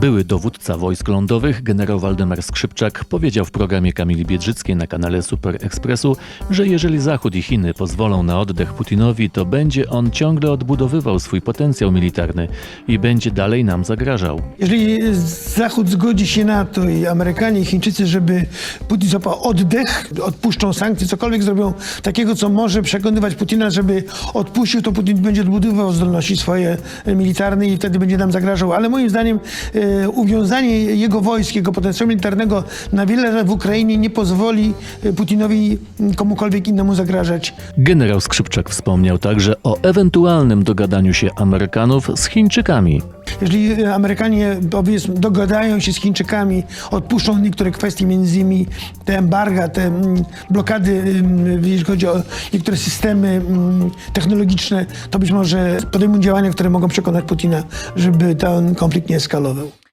Były dowódca wojsk lądowych, generał Waldemar Skrzypczak, powiedział w programie Kamili Biedrzyckiej na kanale Super Expressu, że jeżeli Zachód i Chiny pozwolą na oddech Putinowi, to będzie on ciągle odbudowywał swój potencjał militarny i będzie dalej nam zagrażał. Jeżeli Zachód zgodzi się na to i Amerykanie i Chińczycy, żeby Putin złapał oddech, odpuszczą sankcje, cokolwiek zrobią takiego, co może przekonywać Putina, żeby odpuścił, to Putin będzie odbudowywał zdolności swoje militarne i wtedy będzie nam zagrażał. Ale moim zdaniem e, uwiązanie jego wojsk, jego potencjału militarnego na wiele lat w Ukrainie nie pozwoli e, Putinowi komukolwiek innemu zagrażać. Generał Skrzypczak wspomniał także o ewentualnym dogadaniu się Amerykanów z Chińczykami. Jeżeli Amerykanie powiedzmy, dogadają się z Chińczykami, odpuszczą niektóre kwestie, między innymi te embarga, te mm, blokady, jeżeli chodzi o niektóre systemy mm, technologiczne, to być może podejmą działania, które mogą przekonać Putina, żeby ten konflikt nie eskalował.